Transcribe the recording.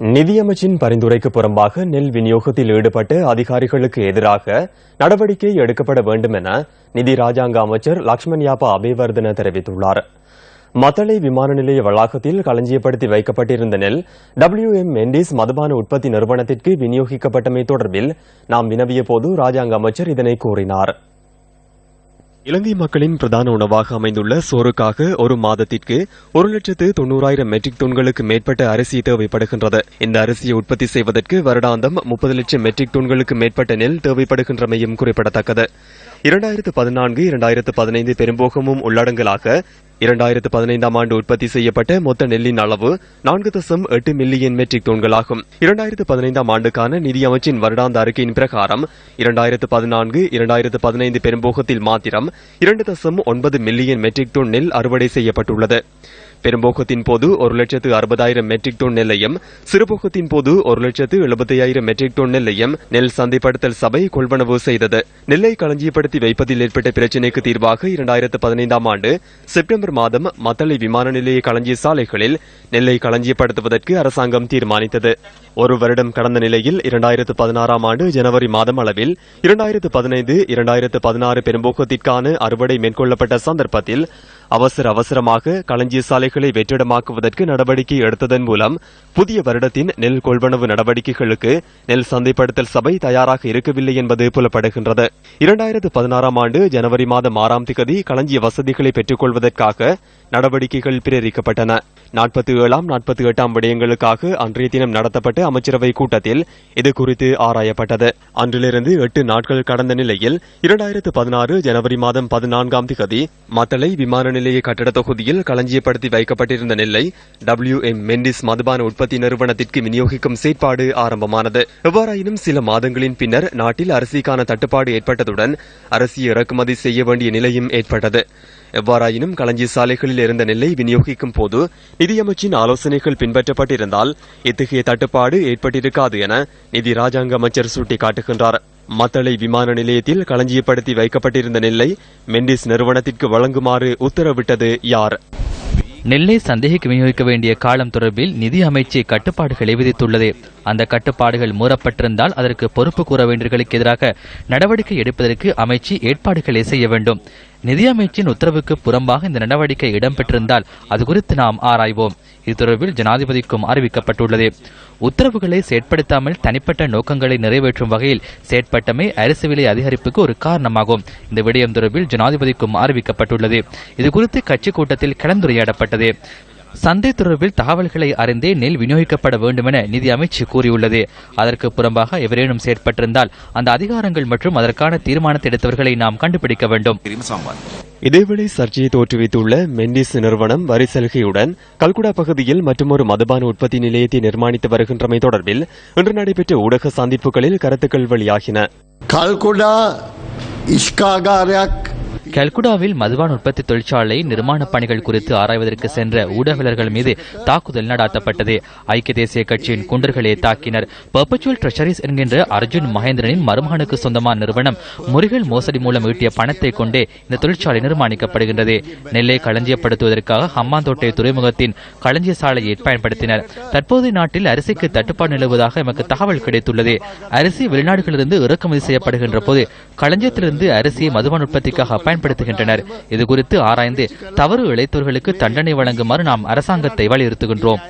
நிதியமைச்சின் பரிந்துரைக்கு புறம்பாக நெல் விநியோகத்தில் ஈடுபட்ட அதிகாரிகளுக்கு எதிராக நடவடிக்கை எடுக்கப்பட வேண்டும் என நிதி ராஜாங்க அமைச்சர் லக்ஷ்மண் யாப்பா அபேவர்தன தெரிவித்துள்ளார். மத்தளை விமான நிலைய வளாகத்தில் களஞ்சியப்படுத்தி வைக்கப்பட்டிருந்த நெல் டபிள்யூ எம் மெண்டிஸ் மதுபான உற்பத்தி நிறுவனத்திற்கு விநியோகிக்கப்பட்டமை தொடர்பில் நாம் வினவிய போது ராஜாங்க அமைச்சர் இதனை கூறினார். இலங்கை மக்களின் பிரதான உணவாக அமைந்துள்ள சோறுக்காக ஒரு மாதத்திற்கு ஒரு லட்சத்து தொண்ணூறாயிரம் மெட்ரிக் டன்களுக்கு மேற்பட்ட அரிசி தேவைப்படுகின்றது. இந்த அரிசியை உற்பத்தி செய்வதற்கு வருடாந்தம் முப்பது லட்சம் மெட்ரிக் டன்களுக்கு மேற்பட்ட நெல் தேவைப்படுகின்றமையும் குறிப்பிடத்தக்கது. இரண்டாயிரத்து பதினான்கு இரண்டாயிரத்து பதினைந்து பெரும்போகமும் உள்ளடங்கலாக இரண்டாயிரத்து பதினைந்தாம் ஆண்டு உற்பத்தி செய்யப்பட்ட மொத்த நெல்லின் அளவு நான்கு தசம் எட்டு மில்லியன் மெட்ரிக் டன்களாகும். இரண்டாயிரத்து பதினைந்தாம் ஆண்டுக்கான நிதி அமைச்சின் வருடாந்த அறிக்கையின் பிரகாரம் இரண்டாயிரத்து பதினான்கு இரண்டாயிரத்து பதினைந்து பெரும்போகத்தில் மாத்திரம் இரண்டு தசம் ஒன்பது மில்லியன் மெட்ரிக் டன் நெல் அறுவடை செய்யப்பட்டுள்ளது. பெரும்போக்கத்தின் போது ஒரு லட்சத்து அறுபதாயிரம் மெட்ரிக் டன் நெல்லையும் சிறுபோக்கத்தின் போது ஒரு லட்சத்து எழுபத்தையாயிரம் மெட்ரிக் டன் நெல்லையும் நெல் சந்தைப்படுத்தல் சபை கொள்வனவு செய்தது. நெல்லை களஞ்சியப்படுத்தி வைப்பதில் ஏற்பட்ட பிரச்சினைக்கு தீர்வாக இரண்டாயிரத்து பதினைந்தாம் ஆண்டு செப்டம்பர் மாதம் மத்தளை விமான நிலைய களஞ்சிய சாலைகளில் நெல்லை களஞ்சியப்படுத்துவதற்கு அரசாங்கம் தீர்மானித்தது. ஒரு வருடம் கடந்த நிலையில் இரண்டாயிரத்து பதினாறாம் ஆண்டு ஜனவரி மாதம் அளவில் இரண்டாயிரத்து பதினைந்து இரண்டாயிரத்து பதினாறு பெரும்போக்கத்திற்கான அறுவடை மேற்கொள்ளப்பட்ட சந்தர்ப்பத்தில் அவசர அவசரமாக களஞ்சிய சாலைகள் வெற்றிடமாக்குவதற்கு நடவடிக்கை எடுத்ததன் மூலம் புதிய வருடத்தின் நெல் கொள்வனவு நடவடிக்கைகளுக்கு நெல் சந்தைப்படுத்தல் சபை தயாராக இருக்கவில்லை என்பது புலப்படுகின்றது. இரண்டாயிரத்து பதினாறாம் ஆண்டு ஜனவரி மாதம் ஆறாம் திகதி களஞ்சிய வசதிகளை பெற்றுக் கொள்வதற்காக நடவடிக்கைகள் பிரேரிக்கப்பட்டன. நாற்பத்தி ஏழாம் நாற்பத்தி எட்டாம் விடயங்களுக்காக அன்றைய தினம் நடத்தப்பட்ட அமைச்சரவை கூட்டத்தில் இது குறித்து ஆராயப்பட்டது. அன்றிலிருந்து எட்டு நாட்கள் கடந்த நிலையில் இரண்டாயிரத்து பதினாறு ஜனவரி மாதம் பதினான்காம் திகதி மத்தளை விமான நிலைய கட்டட தொகுதியில் களஞ்சியப்படுத்தி வை வைக்கப்பட்டிருந்த நெல்லை டபிள்யூ எம் மெண்டிஸ் மதுபான உற்பத்தி நிறுவனத்திற்கு விநியோகிக்கும் செயற்பாடு ஆரம்பமானது. எவ்வாறாயினும் சில மாதங்களின் பின்னர் நாட்டில் அரிசிக்கான தட்டுப்பாடு ஏற்பட்டதுடன் அரிசி இறக்குமதி செய்ய வேண்டிய நிலையும் ஏற்பட்டது. எவ்வாறாயினும் களஞ்சி சாலைகளில் இருந்த நெல்லை விநியோகிக்கும் போது நிதியமைச்சின் ஆலோசனைகள் பின்பற்றப்பட்டிருந்தால் இத்தகைய தட்டுப்பாடு ஏற்பட்டிருக்காது என நிதி ராஜாங்க அமைச்சர் சுட்டிக்காட்டுகின்றார். மத்தளை விமான நிலையத்தில் களஞ்சியப்படுத்தி வைக்கப்பட்டிருந்த நெல்லை மெண்டிஸ் நிறுவனத்திற்கு வழங்குமாறு உத்தரவிட்டது யார்? நெல்லை சந்தேகிக்கு விநியோகிக்க வேண்டிய காலம் தொடர்பில் நிதி அமைச்சு கட்டுப்பாடுகளை விதித்துள்ளது. அந்த கட்டுப்பாடுகள் மூறப்பட்டிருந்தால் அதற்கு பொறுப்பு கூற வேண்டியவர்களுக்கு எதிராக நடவடிக்கை எடுப்பதற்கு அமைச்சு ஏற்பாடுகளை செய்ய வேண்டும். நிதியமைச்சின் உத்தரவுக்கு புறம்பாக இந்த நடவடிக்கை இடம்பெற்றிருந்தால் அது குறித்து நாம் ஆராய்வோம். இது தொடர்பில் ஜனாதிபதிக்கும் அறிவிக்கப்பட்டுள்ளது. உத்தரவுகளை செயற்படுத்தாமல் தனிப்பட்ட நோக்கங்களை நிறைவேற்றும் வகையில் செயற்பட்டமை அரிசி விலை அதிகரிப்புக்கு ஒரு காரணமாகும். இந்த விடயம் தொடர்பில் ஜனாதிபதிக்கும் அறிவிக்கப்பட்டுள்ளது. இதுகுறித்து கட்சி கூட்டத்தில் கலந்துரையாடப்பட்டது. சந்தை தொடர்பில் தகவல்களை அறிந்தே நெல் விநியோகிக்கப்பட வேண்டுமென நிதி அமைச்சு கூறியுள்ளது. அதற்கு புறம்பாக எவரேனும் செயற்பட்டிருந்தால் அந்த அதிகாரங்கள் மற்றும் அதற்கான தீர்மானத்தை எடுத்தவர்களை நாம் கண்டுபிடிக்க வேண்டும். இதேவேளை சர்ச்சையை தோற்றுவித்துள்ள மெண்டிஸ் நிறுவனம் வரி சலுகையுடன் கல்குடா பகுதியில் மற்றொரு மதுபான உற்பத்தி நிலையத்தை நிர்மாணித்து வருகின்றமை தொடர்பில் இன்று நடைபெற்ற ஊடக சந்திப்புகளில் கருத்துக்கள் வெளியாகின. கல்குடா இஷ்காகாரக் கல்குடாவில் மதுபான உற்பத்தி தொழிற்சாலை நிர்மாண பணிகள் குறித்து ஆராய்வதற்கு சென்ற ஊடகவியலர்கள் மீது தாக்குதல் நடாத்தப்பட்டது. ஐக்கிய தேசிய கட்சியின் குண்டர்களே தாக்கினர். பர்பச்சுவல் ட்ரெஷரிஸ் என்கின்ற அர்ஜுன் மகேந்திரனின் மருமகனுக்கு சொந்தமான நிறுவனம் முறிகள் மோசடி மூலம் ஈட்டிய பணத்தை கொண்டே இந்த தொழிற்சாலை நிர்மாணிக்கப்படுகின்றது. நெல்லை களஞ்சியப்படுத்துவதற்காக ஹம்மாந்தோட்டை துறைமுகத்தின் களஞ்சிய சாலையை பயன்படுத்தினர். தற்போது நாட்டில் அரிசிக்கு தட்டுப்பாடு நிலவுவதாக எமக்கு தகவல் கிடைத்துள்ளது. அரிசி வெளிநாடுகளிலிருந்து இறக்குமதி செய்யப்படுகின்ற போது களஞ்சியத்திலிருந்து அரிசியை மதுபான உற்பத்திக்காக பயன்படுத்துகின்றனர் இதுகுறித்து ஆராய்ந்து தவறு இழைத்தோர்களுக்கு தண்டனை வழங்குமாறு நாம் அரசாங்கத்தை வலியுறுத்துகின்றோம்.